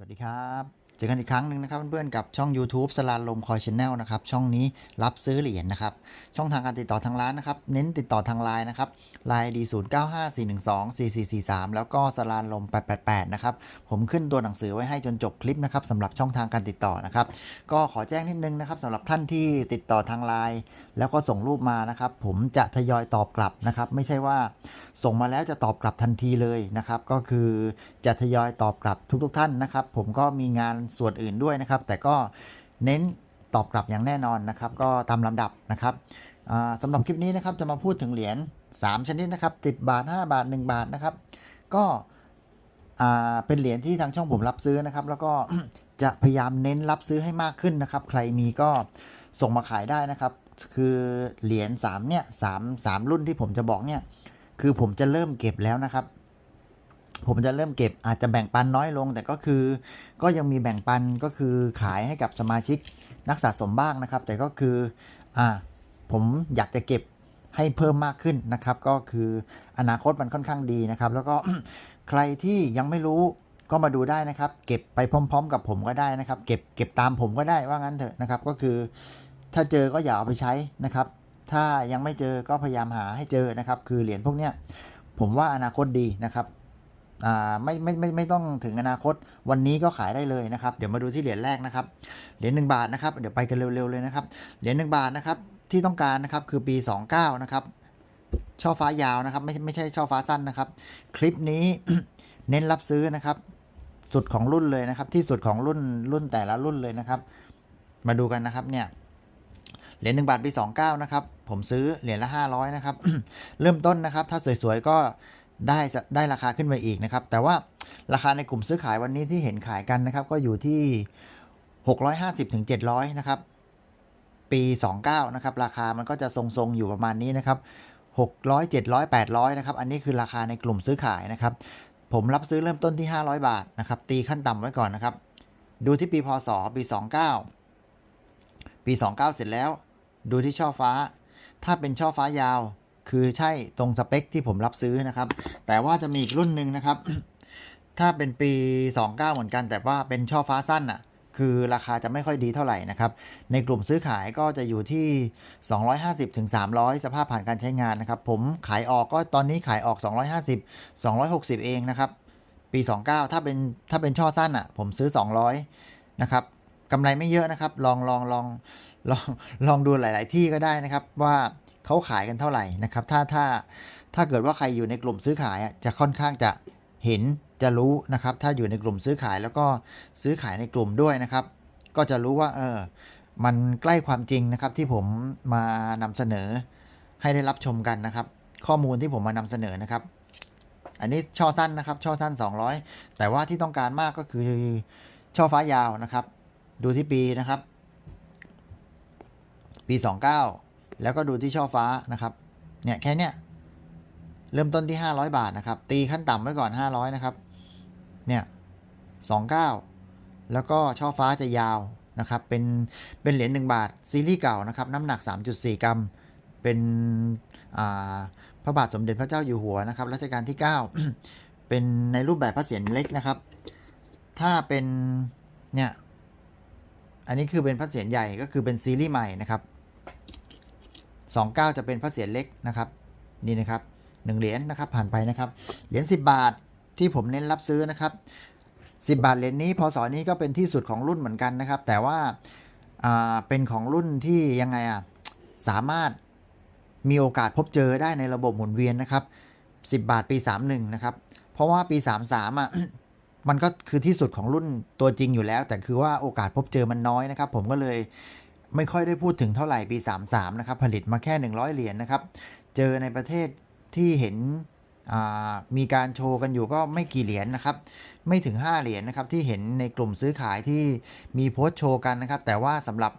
สวัสดีครับ จอกันอีกครั้งหนึ่งนะครับเพื่อนๆกับช่อง YouTube สลานลมคอยชแนลนะครับช่องนี้รับซื้อเหรียญนะครับช่องทางการติดต่อทางร้านนะครับเน้นติดต่อทางไลน์นะครับไลน์ดี0 9 5 4 1 2 4 4 4 3แล้วก็สลานลม888นะครับผมขึ้นตัวหนังสือไว้ให้จนจบคลิปนะครับสำหรับช่องทางการติดต่อนะครับก็ขอแจ้งนิดนึงนะครับสำหรับท่านที่ติดต่อทางไลน์แล้วก็ส่งรูปมานะครับผมจะทยอยตอบกลับนะครับไม่ใช่ว่าส่งมาแล้วจะตอบกลับทันทีเลยนะครับก็คือจะทยอยตอบกลับทุก ๆทท่านนะครับผมก็มีงานส่วนอื่นด้วยนะครับ แต่ก็เน้นตอบกลับอย่างแน่นอนนะครับ ก็ตามลำดับนะครับอ่าสำหรับคลิปนี้นะครับจะมาพูดถึงเหรียญ3 ชนิดนะครับ10 บาท 5 บาท 1 บาทนะครับ ก็เป็นเหรียญที่ทางช่องผมรับซื้อนะครับ แล้วก็จะพยายามเน้นรับซื้อให้มากขึ้นนะครับ ใครมีก็ส่งมาขายได้นะครับ คือเหรียญ3เนี่ย3 3รุ่นที่ผมจะบอกเนี่ย คือผมจะเริ่มเก็บแล้วนะครับ ผมจะเริ่มเก็บอาจจะแบ่งปันน้อยลง แต่ก็คือก็ยังมีแบ่งปันก็คือขายให้กับสมาชิกนักสะสมบ้างนะครับ แต่ก็คืออ่าผมอยากจะเก็บให้เพิ่มมากขึ้นนะครับ ก็คืออนาคตมันค่อนข้างดีนะครับ แล้วก็ใครที่ยังไม่รู้ก็มาดูได้นะครับ เก็บไปพร้อม ๆ กับผมก็ได้นะครับ เก็บเก็บตามผมก็ได้ว่างั้นเถอะนะครับ ก็คือ ถ้าเจอก็อย่าเอาไปใช้นะครับ ถ้ายังไม่เจอก็พยายามหาให้เจอนะครับ คือเหรียญพวกเนี้ยผมว่าอนาคตดีนะครับ ไม่ไม่ไม่ไม่ต้องถึงอนาคตวันนี้ก็ขายได้เลยนะครับ เดี๋ยวมาดูที่เหรียญแรกนะครับ เหรียญหนึ่งบาทนะครับ เดี๋ยวไปกันเร็วๆเลยนะครับ เหรียญหนึ่งบาทนะครับที่ต้องการนะครับคือปี 29 นะครับ ช่อฟ้ายาวนะครับ ไม่ไม่ใช่ช่อฟ้าสั้นนะครับ คลิปนี้เน้นรับซื้อนะครับ สุดของรุ่นเลยนะครับ ที่สุดของรุ่นรุ่นแต่ละรุ่นเลยนะครับ มาดูกันนะครับเนี่ยเหรียญหนึ่งบาทปี 29 นะครับ ผมซื้อเหรียญละ 500 นะครับ เริ่มต้นนะครับ ถ้าสวยๆก็ ได้จะได้ราคาขึ้นไปอีกนะครับ แต่ว่าราคาในกลุ่มซื้อขายวันนี้ที่เห็นขายกันนะครับ ก็อยู่ที่ 650ถึง700 นะครับ ปี 29 นะครับ ราคามันก็จะทรงๆ อยู่ประมาณนี้นะครับ 600 700 800 นะครับ อันนี้คือราคาในกลุ่มซื้อขายนะครับ ผมรับซื้อเริ่มต้นที่ 500 บาทนะครับ ตีขั้นต่ำไว้ก่อนนะครับ ดูที่ปีพศปี 29 ปี 29 เสร็จแล้ว ดูที่ช่อฟ้า ถ้าเป็นช่อฟ้ายาว คือใช่ตรงสเปคที่ผมรับซื้อนะครับ แต่ว่าจะมีอีกรุ่นหนึ่งนะครับ ถ้าเป็นปี 29 เหมือนกัน แต่ว่าเป็นช่อฟ้าสั้นอะ คือราคาจะไม่ค่อยดีเท่าไหร่นะครับ ในกลุ่มซื้อขายก็จะอยู่ที่ 250ถึง300 สภาพผ่านการใช้งานนะครับ ผมขายออกก็ตอนนี้ขายออก 250 260 เองนะครับ ปี 29 ถ้าเป็นถ้าเป็นช่อสั้นอะ ผมซื้อ 200 นะครับกำไรไม่เยอะนะครับ ลองลองลองลองลองดูหลาย ๆ ที่ก็ได้นะครับว่า เขาขายกันเท่าไหร่นะครับ ถ้าถ้าถ้าเกิดว่าใครอยู่ในกลุ่มซื้อขายอะจะค่อนข้างจะเห็นจะรู้นะครับ ถ้าอยู่ในกลุ่มซื้อขายแล้วก็ซื้อขายในกลุ่มด้วยนะครับ ก็จะรู้ว่าเออมันใกล้ความจริงนะครับที่ผมมานำเสนอให้ได้รับชมกันนะครับ ข้อมูลที่ผมมานำเสนอนะครับ อันนี้ช่อสั้นนะครับ ช่อสั้น 200 แต่ว่าที่ต้องการมากก็คือช่อฟ้ายาวนะครับ ดูที่ปีนะครับ ปี 29 แล้วก็ดูที่ช่อฟ้านะครับ เนี่ยแค่เนี้ยเริ่มต้นที่ 500 บาทนะครับ ตีขั้นต่ำไว้ก่อน 500 นะครับ เนี่ย29 แล้วก็ช่อฟ้าจะยาวนะครับ เป็น เป็นเหรียญ1บาท ซีรีส์เก่านะครับ น้ำหนัก 3.4 กรัม เป็นพระบาทสมเด็จพระเจ้าอยู่หัวนะครับ รัชกาลที่ 9 เป็นในรูปแบบพระเศียรเล็กนะครับ ถ้าเป็น เนี่ย อันนี้คือเป็นพระเศียรใหญ่ก็คือเป็นซีรีส์ใหม่นะครับ 29 จะเป็นพระเศียรเล็กนะครับ นี่นะครับหนึ่งเหรียญนะครับ ผ่านไปนะครับ เหรียญ10 บาทที่ผมเน้นรับซื้อนะครับ10 บาทเหรียญนี้พศนี้ก็เป็นที่สุดของรุ่นเหมือนกันนะครับ แต่ว่าอ่าเป็นของรุ่นที่ยังไงอะสามารถมีโอกาสพบเจอได้ในระบบหมุนเวียนนะครับ10 บาทปี 31 นะครับ เพราะว่าปี 33 อะ มันก็คือที่สุดของรุ่นตัวจริงอยู่แล้ว แต่คือว่าโอกาสพบเจอมันน้อยนะครับ ผมก็เลย ไม่ค่อยได้พูดถึงเท่าไหร่ปี 33 นะครับ ผลิตมาแค่ 100 เหรียญนะครับ เจอในประเทศที่เห็นมีการโชว์กันอยู่ก็ไม่กี่เหรียญนะครับ ไม่ถึง 5 เหรียญนะครับ ที่เห็นในกลุ่มซื้อขายที่มีโพสต์โชว์กันนะครับ แต่ว่าสำหรับ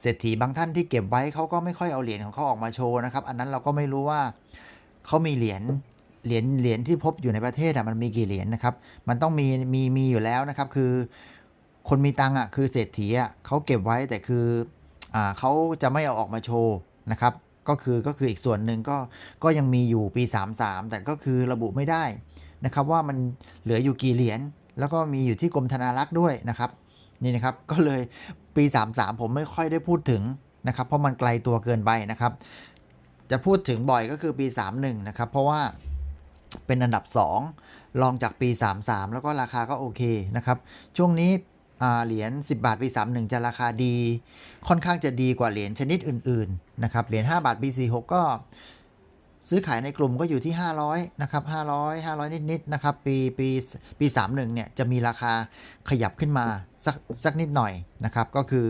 เศรษฐีบางท่านที่เก็บไว้เขาก็ไม่ค่อยเอาเหรียญของเขาออกมาโชว์นะครับ อันนั้นเราก็ไม่รู้ว่าเขามีเหรียญเหรียญเหรียญที่พบอยู่ในประเทศอะมันมีกี่เหรียญนะครับ มันต้องมีมีมีอยู่แล้วนะครับ คือ คนมีตังค์อะคือเศรษฐีอะเขาเก็บไว้แต่คือ เขาจะไม่เอาออกมาโชว์นะครับก็คือก็คืออีกส่วนหนึ่งก็ก็ยังมีอยู่ปี 33 แต่ก็คือระบุไม่ได้นะครับว่ามันเหลืออยู่กี่เหรียญแล้วก็มีอยู่ที่กรมธนารักษ์ด้วยนะครับนี่นะครับก็เลยปี 33 ผมไม่ค่อยได้พูดถึงนะครับเพราะมันไกลตัวเกินไปนะครับ จะพูดถึงบ่อยก็คือปี 31นะครับเพราะว่าเป็นอันดับ 2 รองจากปี 33 แล้วก็ราคาก็โอเคนะครับช่วงนี้ เหรียญ10 บาทปี31 จะราคาดี ค่อนข้างจะดีกว่าเหรียญชนิดอื่นๆนะครับเหรียญ5บาทปี46ก็ซื้อขายในกลุ่มก็อยู่ที่ 500นะครับ500 500 นิดๆนะครับปีปีปี 31 เนี่ยจะมีราคาขยับขึ้นมาสักสักนิดหน่อยนะครับก็คือ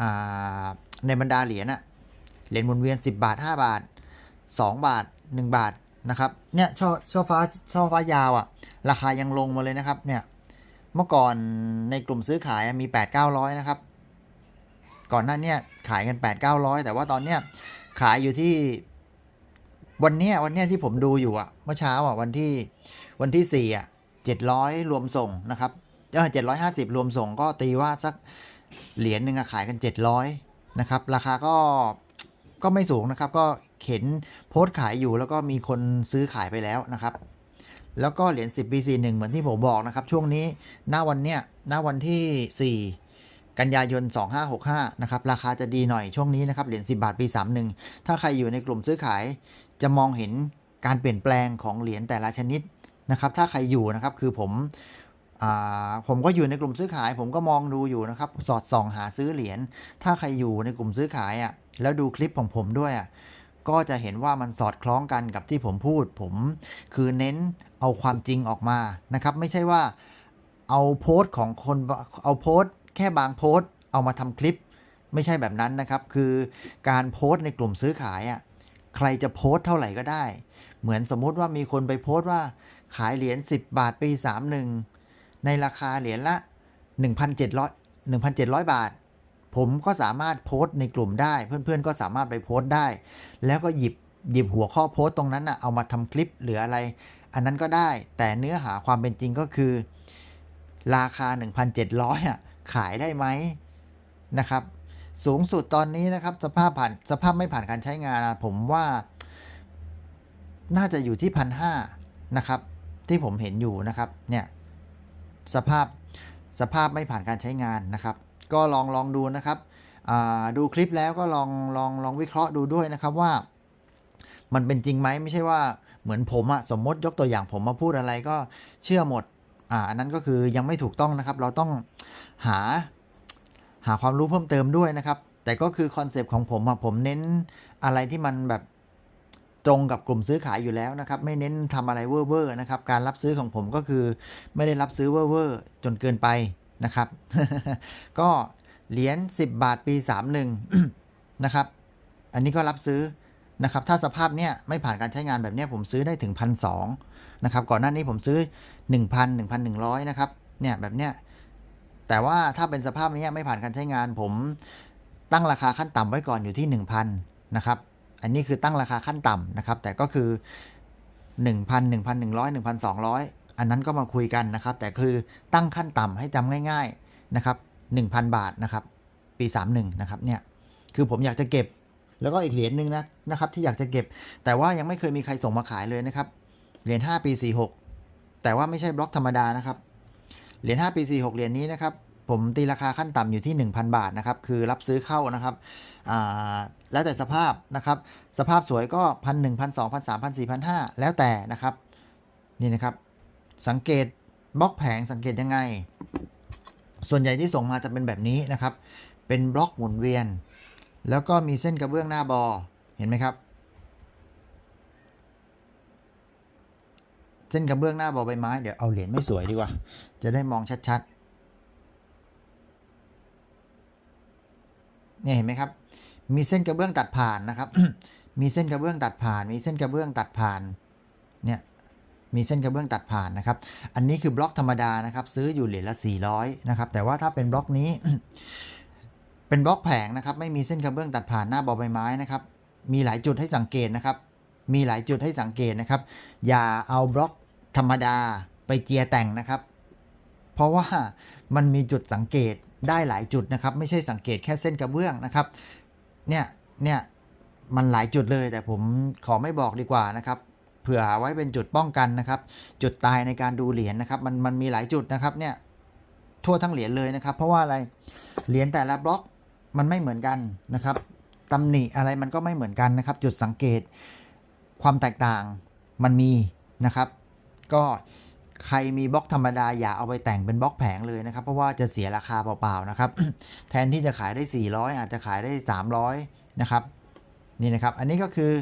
อในบรรดาเหรียญอะเหรียญหมุนเวียน 10 บาท 5 บาท 2 บาท 1 บาทนะครับเนี่ยช่อช่อฟ้าช่อฟ้ายาวอะราคายังลงมาเลยนะครับเนี่ย เมื่อก่อนในกลุ่มซื้อขายมี 8 900 นะครับ ก่อนหน้านี้ขายกัน 8 900 แต่ว่าตอนเนี้ยขายอยู่ที่วันเนี้ยวันเนี้ยที่ผมดูอยู่อะเมื่อเช้าอะวันที่วันที่สี่อะเจ็ดร้อยรวมส่งนะครับเออเจ็ดร้อยห้าสิบรวมส่งก็ตีว่าสักเหรียญหนึ่งอะขายกันเจ็ดร้อยนะครับ ราคาก็ก็ไม่สูงนะครับ ก็เข็นโพสต์ขายอยู่แล้วก็มีคนซื้อขายไปแล้วนะครับ แล้วก็เหรียญ10 BC 1เหมือนที่ผมบอกนะครับ ช่วงนี้หน้าวันเนี้ยหน้าวันที่ 4 กันยายน 2565 นะครับ ราคาจะดีหน่อยช่วงนี้นะครับ เหรียญ10 บาทปี 31 ถ้าใครอยู่ในกลุ่มซื้อขาย จะมองเห็นการเปลี่ยนแปลงของเหรียญแต่ละชนิดนะครับ ถ้าใครอยู่นะครับคือผมอ่าผมก็อยู่ในกลุ่มซื้อขาย ผมก็มองดูอยู่นะครับ สอดส่องหาซื้อเหรียญถ้าใครอยู่ในกลุ่มซื้อขายอะแล้วดูคลิปของผมด้วยอะ ก็จะเห็นว่ามันสอดคล้องกันกับที่ผมพูด ผมคือเน้นเอาความจริงออกมานะครับ ไม่ใช่ว่าเอาโพสต์ของคนเอาโพสต์ แค่บางโพสต์เอามาทำคลิป ไม่ใช่แบบนั้นนะครับ คือการโพสต์ในกลุ่มซื้อขายอะใครจะโพสต์เท่าไหร่ก็ได้ เหมือนสมมุติว่ามีคนไปโพสต์ว่าขายเหรียญ10 บาทปี 31 ในราคาเหรียญละ 1,700 1,700 บาท ผมก็สามารถโพสต์ในกลุ่มได้ เพื่อนๆก็สามารถไปโพสต์ได้ แล้วก็หยิบหยิบหัวข้อโพสต์ตรงนั้นนะเอามาทำคลิปหรืออะไร อันนั้นก็ได้ แต่เนื้อหาความเป็นจริงก็คือ ราคา 1,700อะขายได้ไหมนะครับ สูงสุดตอนนี้นะครับ สภาพผ่านสภาพไม่ผ่านการใช้งานผมว่า น่าจะอยู่ที่พันห้านะครับ ที่ผมเห็นอยู่นะครับ เนี่ย สภาพสภาพไม่ผ่านการใช้งานนะครับ ก็ลองลองดูนะครับดูคลิปแล้วก็ลองลองลองวิเคราะห์ดูด้วยนะครับว่า มันเป็นจริงไหมไม่ใช่ว่าเหมือนผมอะสมมติยกตัวอย่างผมมาพูดอะไรก็เชื่อหมดอ่าอันนั้นก็คือยังไม่ถูกต้องนะครับ เราต้องหาหาความรู้เพิ่มเติมด้วยนะครับ แต่ก็คือคอนเซปต์ของผมอะผมเน้นอะไรที่มันแบบตรงกับกลุ่มซื้อขายอยู่แล้วนะครับ ไม่เน้นทำอะไรเว่อร์ๆนะครับ การรับซื้อของผมก็คือไม่ได้รับซื้อเว่อร์ๆจนเกินไป นะครับ ก็เหรียญ10 บาทปี 31 นะครับ อันนี้ก็รับซื้อนะครับ ถ้าสภาพเนี้ยไม่ผ่านการใช้งานแบบเนี้ยผมซื้อได้ถึงพันสนะครับ ก่อนหน้านี้ผมซื้อ 1,000 1,100 นะครับ เนี่ยแบบเนี้ย แต่ว่าถ้าเป็นสภาพนี้ไม่ผ่านการใช้งาน ผมตั้งราคาขั้นต่ำไว้ก่อนอยู่ที่ 1,000 นะครับ อันนี้คือตั้งราคาขั้นต่ำนะครับ แต่ก็คือ 1,000 1,100 1,200 อันนั้นก็มาคุยกันนะครับ แต่คือตั้งขั้นต่ำให้จำง่าย ๆนะครับ 1,000 บาทนะครับ ปี 31 นะครับเนี่ยคือผมอยากจะเก็บแล้วก็อีกเหรียญหนึ่งนะนะครับที่อยากจะเก็บ แต่ว่ายังไม่เคยมีใครส่งมาขายเลยนะครับเหรียญ5ปี 46 แต่ว่าไม่ใช่บล็อกธรรมดานะครับเหรียญ5ปี 46 เหรียญนี้นะครับผมตีราคาขั้นต่ำอยู่ที่ 1,000 บาทนะครับ คือรับซื้อเข้านะครับอ่าแล้วแต่สภาพนะครับ สภาพสวยก็พันหนึ่งพันสองพันสามพันสี่พันห้าแล้วแต่นะครับ นี่นะครับ สังเกตบล็อกแผงสังเกตยังไง ส่วนใหญ่ที่ส่งมาจะเป็นแบบนี้นะครับ เป็นบล็อกหมุนเวียน แล้วก็มีเส้นกระเบื้องหน้าบอเห็นไหมครับ เส้นกระเบื้องหน้าบอใบไม้เดี๋ยวเอาเหรียญไม่สวยดีกว่า จะได้มองชัดๆเนี่ยเห็นไหมครับ มีเส้นกระเบื้องตัดผ่านนะครับ มีเส้นกระเบื้องตัดผ่าน มีเส้นกระเบื้องตัดผ่าน เนี่ย มีเส้นกระเบื้องตัดผ่านนะครับ อันนี้คือบล็อกธรรมดานะครับ ซื้ออยู่เหรียญละ 400 นะครับ แต่ว่าถ้าเป็นบล็อกนี้ เป็นบล็อกแผงนะครับ ไม่มีเส้นกระเบื้องตัดผ่านหน้าบอใบไม้นะครับ มีหลายจุดให้สังเกตนะครับ มีหลายจุดให้สังเกตนะครับ อย่าเอาบล็อกธรรมดาไปเจียแต่งนะครับ เพราะว่ามันมีจุดสังเกตได้หลายจุดนะครับ ไม่ใช่สังเกตแค่เส้นกระเบื้องนะครับ เนี่ย เนี่ย มันหลายจุดเลยแต่ผมขอไม่บอกดีกว่านะครับ เผื่อไว้เป็นจุดป้องกันนะครับ จุดตายในการดูเหรียญนะครับ มันมันมีหลายจุดนะครับเนี่ยทั่วทั้งเหรียญเลยนะครับ เพราะว่าอะไรเหรียญแต่ละบล็อกมันไม่เหมือนกันนะครับตำหนิอะไรมันก็ไม่เหมือนกันนะครับ จุดสังเกตความแตกต่างมันมีนะครับ ก็ใครมีบล็อกธรรมดาอย่าเอาไปแต่งเป็นบล็อกแผงเลยนะครับ เพราะว่าจะเสียราคาเปล่าๆนะครับ แทนที่จะขายได้ 400 อาจจะขายได้ 300 นะครับ นี่นะครับ อันนี้ก็คือ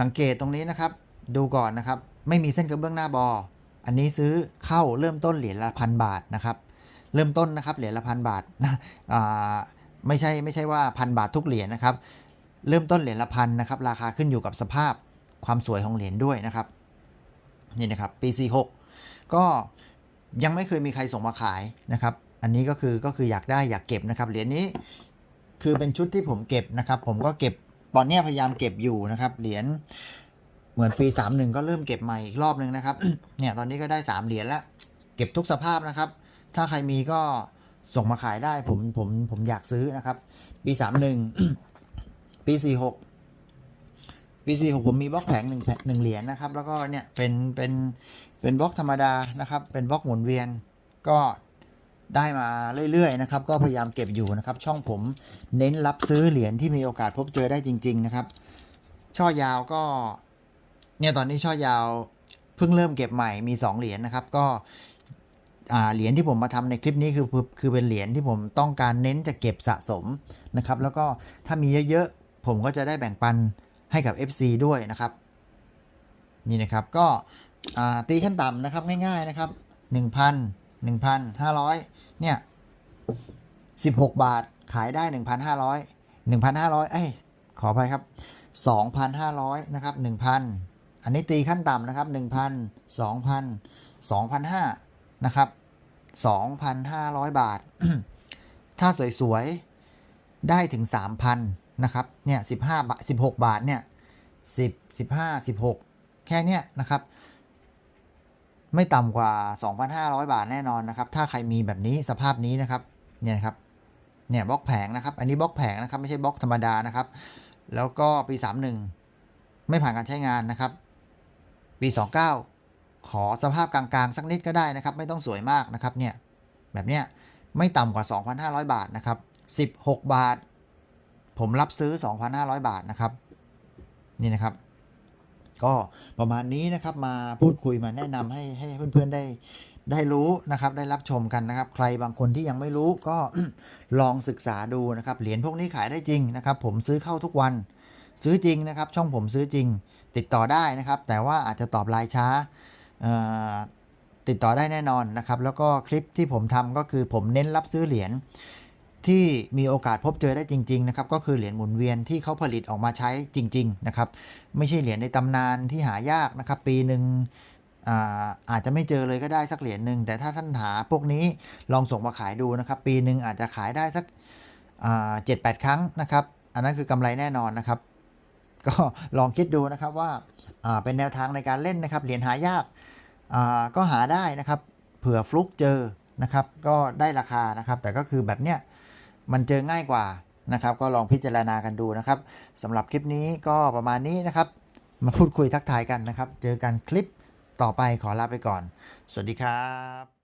สังเกตตรงนี้นะครับ ดูก่อนนะครับ ไม่มีเส้นกระเบื้องหน้าบอ อันนี้ซื้อเข้าเริ่มต้นเหรียญละพันบาทนะครับ เริ่มต้นนะครับเหรียญละพันบาทนะไม่ใช่ไม่ใช่ว่าพันบาททุกเหรียญนะครับ เริ่มต้นเหรียญละพันนะครับ ราคาขึ้นอยู่กับสภาพความสวยของเหรียญด้วยนะครับนี่นะครับปี 46 ก็ยังไม่เคยมีใครส่งมาขายนะครับ อันนี้ก็คือก็คืออยากได้อยากเก็บนะครับเหรียญนี้คือเป็นชุดที่ผมเก็บนะครับ ผมก็เก็บตอนนี้พยายามเก็บอยู่นะครับเหรียญ เหมือนปี 31 ก็เริ่มเก็บใหม่อีกรอบหนึ่งนะครับ เนี่ยตอนนี้ก็ได้ 3 เหรียญแล้ว เก็บทุกสภาพนะครับ ถ้าใครมีก็ส่งมาขายได้ผมผมผมอยากซื้อนะครับ ปี 31 ปี 46 ปี 46 ผมมีบล็อกแผงหนึ่งหนึ่งเหรียญนะครับ แล้วก็เนี่ยเป็นเป็นเป็นบล็อกธรรมดานะครับ เป็นบล็อกหมุนเวียนก็ได้มาเรื่อยๆนะครับ ก็พยายามเก็บอยู่นะครับ ช่องผมเน้นรับซื้อเหรียญที่มีโอกาสพบเจอได้จริง ๆ นะครับ ช่อยาวก็ เนี่ยตอนนี้ช่อยาวเพิ่งเริ่มเก็บใหม่มี 2 เหรียญนะครับ ก็เหรียญที่ผมมาทำในคลิปนี้คือคือเป็นเหรียญที่ผมต้องการเน้นจะเก็บสะสมนะครับ แล้วก็ถ้ามีเยอะๆผมก็จะได้แบ่งปันให้กับ FC ด้วยนะครับ นี่นะครับก็ตีขั้นต่ำนะครับง่ายๆนะครับ 1,000 1,500 เนี่ย 16 บาทขายได้ 1,500 1,500 เอ้ยขออภัยครับ 2,500 นะครับ 1,000 อันนี้ตีขั้นต่ำนะครับ 1,000 2,000 2,500นะครับ 2,500 บาท ถ้าสวยๆ ได้ถึง 3,000 นะครับ เนี่ย15บาท16 บาท เนี่ย 10 15 16 แค่เนี้ยนะครับ ไม่ต่ำกว่า 2,500 บาทแน่นอนนะครับ ถ้าใครมีแบบนี้สภาพนี้นะครับ เนี่ยครับ เนี่ยบล็อกแผงนะครับ อันนี้บล็อกแผงนะครับ ไม่ใช่บล็อกธรรมดานะครับ แล้วก็ปี 31 ไม่ผ่านการใช้งานนะครับ ปี29 ขอสภาพกลางๆ สักนิดก็ได้นะครับ ไม่ต้องสวยมากนะครับเนี่ยแบบเนี้ยไม่ต่ำกว่า 2,500 บาทนะครับ 16 บาท ผมรับซื้อ 2,500 บาทนะครับ นี่นะครับ ก็ประมาณนี้นะครับมาพูดคุยมาแนะนำให้ให้เพื่อนๆได้ได้รู้นะครับได้รับชมกันนะครับ ใครบางคนที่ยังไม่รู้ก็ลองศึกษาดูนะครับเหรียญพวกนี้ขายได้จริงนะครับ ผมซื้อเข้าทุกวัน ซื้อจริงนะครับ ช่องผมซื้อจริง ติดต่อได้นะครับ แต่ว่าอาจจะตอบไลน์ช้าติดต่อได้แน่นอนนะครับ แล้วก็คลิปที่ผมทำก็คือผมเน้นรับซื้อเหรียญที่มีโอกาสพบเจอได้จริง ๆ นะครับ ก็คือเหรียญหมุนเวียนที่เขาผลิตออกมาใช้จริง ๆ นะครับ ไม่ใช่เหรียญในตำนานที่หายากนะครับ ปีหนึ่งอาอาจจะไม่เจอเลยก็ได้สักเหรียญหนึ่งแต่ถ้าท่านหาพวกนี้ลองส่งมาขายดูนะครับ ปีหนึ่งอาจจะขายได้สักเจ็ดแปดครั้งนะครับ อันนั้นคือกำไรแน่นอนนะครับ ก็ลองคิดดูนะครับว่าเป็นแนวทางในการเล่นนะครับเหรียญหายากก็หาได้นะครับเผื่อฟลุกเจอนะครับ ก็ได้ราคานะครับ แต่ก็คือแบบเนี้ยมันเจอง่ายกว่านะครับ ก็ลองพิจารณากันดูนะครับสำหรับคลิปนี้ก็ประมาณนี้นะครับ มาพูดคุยทักทายกันนะครับ เจอกันคลิปต่อไปขอลาไปก่อน สวัสดีครับ